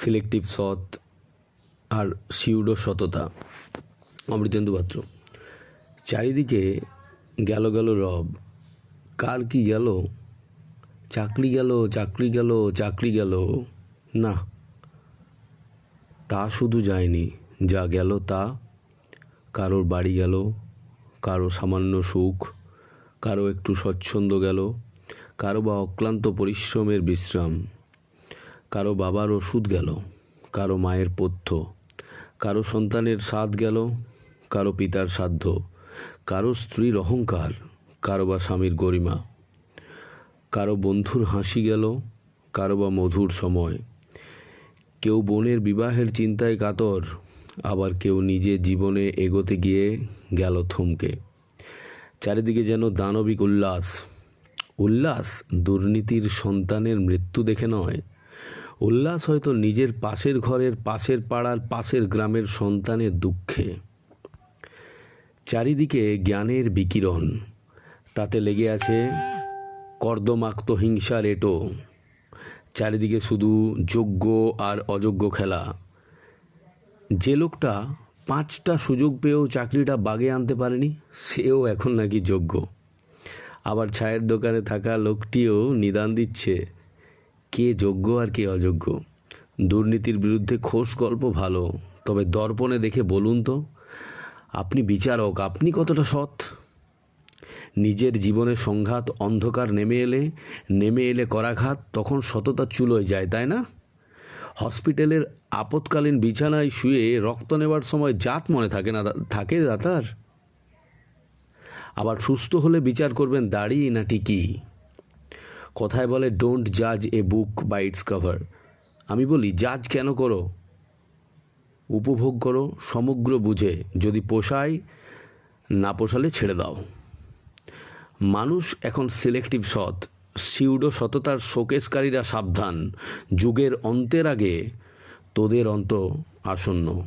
Selective সৎ আর pseudo সততা। অমৃতেন্দু পাত্র। চারিদিকে গেল গেল রব। কার কি গেল? চাকরি গেল চাকরি গেল চাকরি গেল। না, তা শুধু যায়নি। যা গেল তা। কারোর বাড়ি গেল, কারও সামান্য সুখ, কারও একটু স্বচ্ছন্দ গেল, কারও বা অক্লান্ত পরিশ্রমের বিশ্রাম। কারও বাবার ওষুধ গেল, কারও মায়ের পথ্য, কারও সন্তানের স্বাদ গেল, কারও পিতার সাধ্য, কারও স্ত্রীর অহংকার, কারও বা স্বামীর গরিমা, কারও বন্ধুর হাসি গেল, কারও বা মধুর সময়। কেউ বোনের বিবাহের চিন্তায় কাতর, আবার কেউ নিজে জীবনে এগোতে গিয়ে গেল থমকে। চারিদিকে যেন দানবিক উল্লাস উল্লাস দুর্নীতির সন্তানের মৃত্যু দেখে নয় উল্লাস হয়তো নিজের পাশের ঘরের পাশের পাড়ার পাশের গ্রামের সন্তানের দুঃখে। চারিদিকে জ্ঞানের বিকিরণ। তাতে লেগে আছে কর্দমাক্ত হিংসার এটো। চারিদিকে শুধু যোগ্য আর অযোগ্য খেলা। যে লোকটা পাঁচটা সুযোগ পেয়েও চাকরিটা বাগে আনতে পারেনি, সেও এখন নাকি যোগ্য। আবার ছায়ের দোকানে থাকা লোকটিও নিদান দিচ্ছে। কে যোগ্য আর কে অযোগ্য? দুর্নীতির বিরুদ্ধে খোশ গল্প ভালো, তবে দর্পণে দেখে বলুন তো, আপনি বিচারক, আপনি কতটা সৎ? নিজের জীবনের সংঘাত অন্ধকার নেমে এলে নেমে এলে করাঘাত, তখন সততা চুলোয় যায়, তাই না? হসপিটালের আপৎকালীন বিছানায় শুয়ে রক্ত নেবার সময় জাত মনে থাকে না থাকে দাতার? আবার সুস্থ হলে বিচার করবেন দাড়ি না টিকি? কথায় বলে ডোন্ট জাজ a book by its cover আমি বলি জাজ কেন করো? উপভোগ করো, সমগ্র বুঝে। যদি পোষায়, না পোষালে ছেড়ে দাও। মানুষ এখন সিলেক্টিভ সৎ। সিউডো সততার শোকেশকারীরা সাবধান। যুগের অন্তের আগে তোদের অন্ত আসন্ন।